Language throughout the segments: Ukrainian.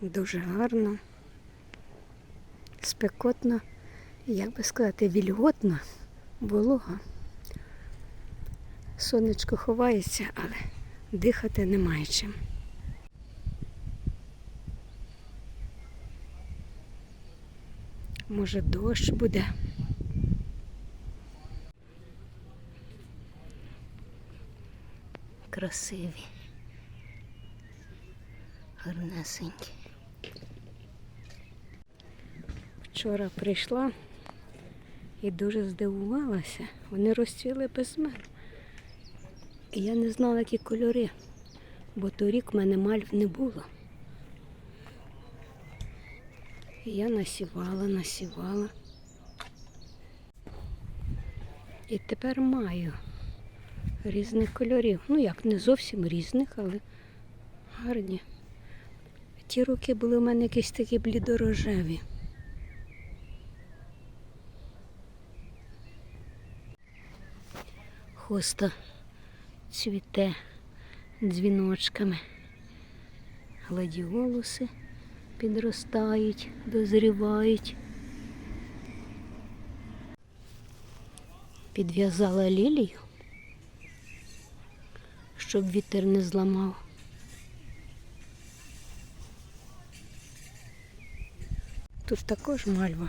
Дуже гарно, спекотно, як би сказати, вільготно, волога. Сонечко ховається, але дихати немає чим. Може, дощ буде. Красиві. Гарнесенькі. Вчора прийшла і дуже здивувалася. Вони розцвіли без мене. І я не знала, які кольори, бо торік в мене мальв не було. І я насівала, насівала. І тепер маю різних кольорів. Ну як, не зовсім різних, але гарні. Ті роки були у мене якісь такі блідорожеві. Хоста цвіте дзвіночками. Гладіолуси підростають, дозрівають. Підв'язала лілію, щоб вітер не зламав. Тут також мальва.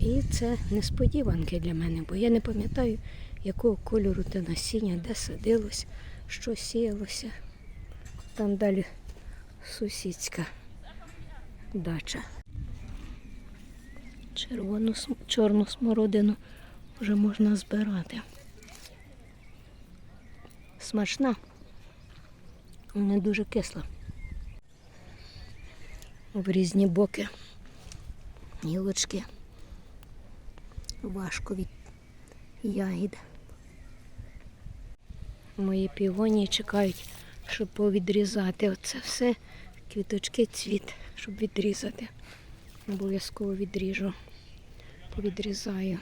І це несподіванки для мене, бо я не пам'ятаю, якого кольору те насіння, де садилось, що сіялося. Там далі сусідська дача. Червону, чорну смородину вже можна збирати. Смачна, але не дуже кисла. В різні боки гілочки. Важко від ягід. Мої півонії чекають, щоб повідрізати оце все, квіточки, цвіт, щоб відрізати. Обов'язково відріжу, повідрізаю.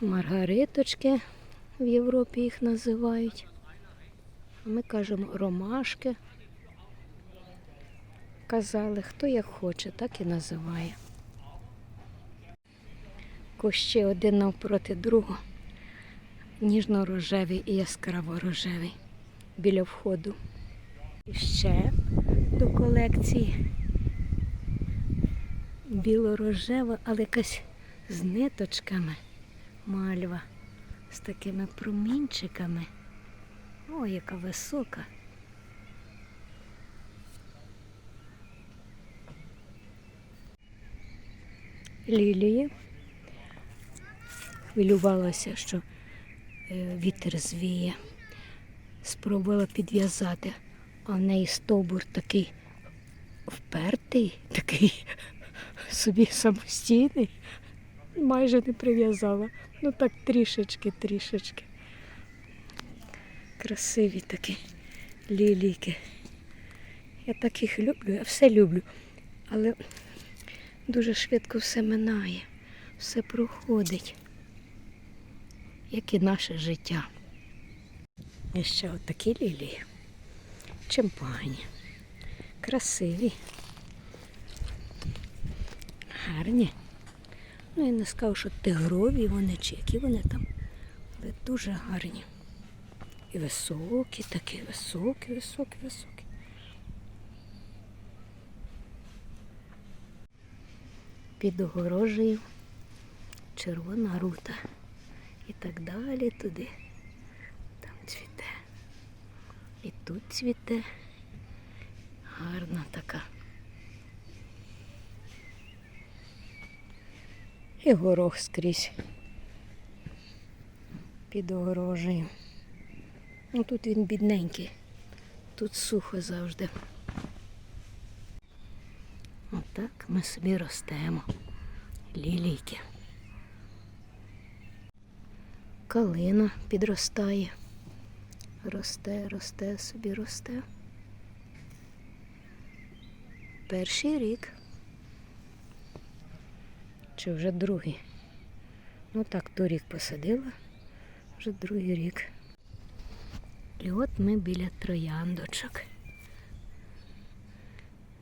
Маргариточки в Європі їх називають. Ми кажемо ромашки. Казали, хто як хоче, так і називає. Кущі один навпроти другого. Ніжно-рожевий і яскраво-рожевий біля входу. І ще до колекції біло-рожева, але якась з ниточками мальва, з такими промінчиками. О, яка висока. Лілії. Хвилювалася, що вітер звіє. Спробувала підв'язати, а в неї стовбур такий впертий, такий собі самостійний. Майже не прив'язала. Ну так трішечки, трішечки. Красиві такі лілійки. Я так їх люблю, я все люблю. Але дуже швидко все минає, все проходить, як і наше життя. І ще отакі лілії. Чемпані. Красиві. Гарні. Ну, я не скажу, що тигрові вони чи які вони там. Але дуже гарні. І високі, такі високі, високі, високі. Під огорожею червона рута. Так далі туди. Там цвіте. І тут цвіте. Гарна така. І горох скрізь. Під огорожею. Ну тут він бідненький. Тут сухо завжди. Отак ми собі ростемо. Лілійки. Калина підростає. Росте, росте, собі росте. Перший рік. Чи вже другий? Ну так, торік посадила, вже другий рік. І от ми біля трояндочок.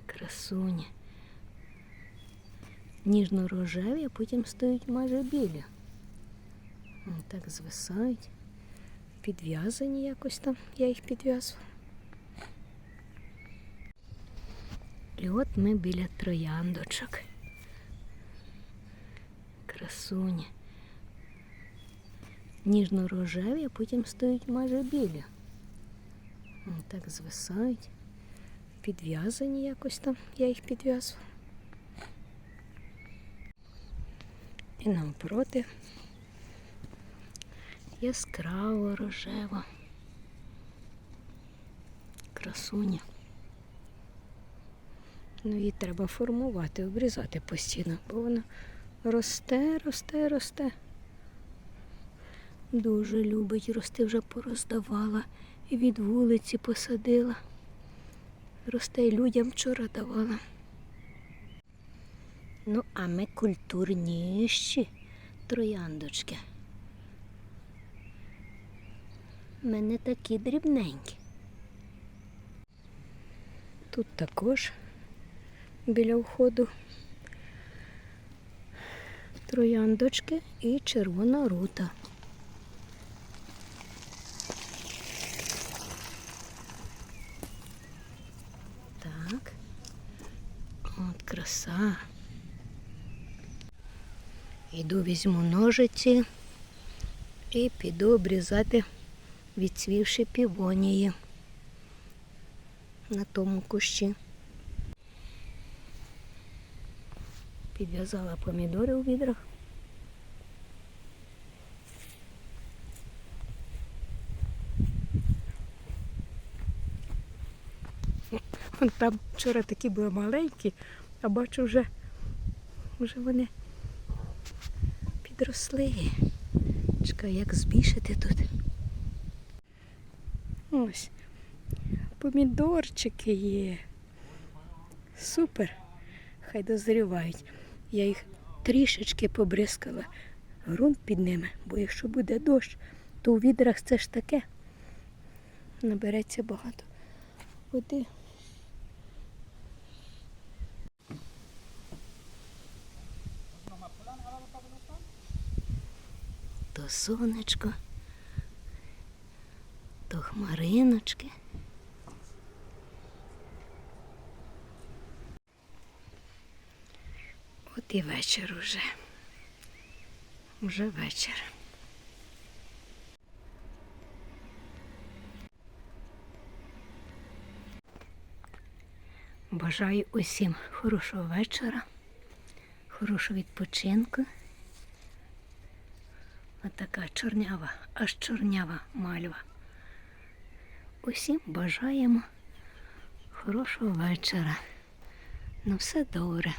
Красуні. Ніжно-рожеві, а потім стають майже білі. Так звисають. Підв'язані якось там. Я їх підв'язувала. І от ми біля трояндочок. Красуні. Ніжно-рожеві, а потім стають майже білі. Так звисають. Підв'язані якось там. Я їх підв'язувала. І навпроти яскраво рожева. Красуня. Ну, її треба формувати, обрізати постійно, бо вона росте, росте, росте. Дуже любить рости, вже пороздавала і від вулиці посадила. Росте й людям вчора давала. Ну, а ми культурніші трояндочки. Ми не такі дрібненькі. Тут також біля входу трояндочки і червона рута. Так. От краса. Іду візьму ножиці і піду обрізати відцвівші півонії на тому кущі. Підв'язала помідори у відрах. Там вчора такі були маленькі, а бачу вже, вже вони підросли. Чекай, як збільшити тут. Ось. Помідорчики є. Супер. Хай дозрівають. Я їх трішечки побризкала. Грунт під ними, бо якщо буде дощ, то у відрах це ж таке. Набереться багато води. То сонечко, хмариночки. От і вечір уже. Уже вечір. Бажаю усім хорошого вечора, хорошого відпочинку. Отака чорнява, аж чорнява мальва. Усім бажаємо хорошого вечора. На все добре.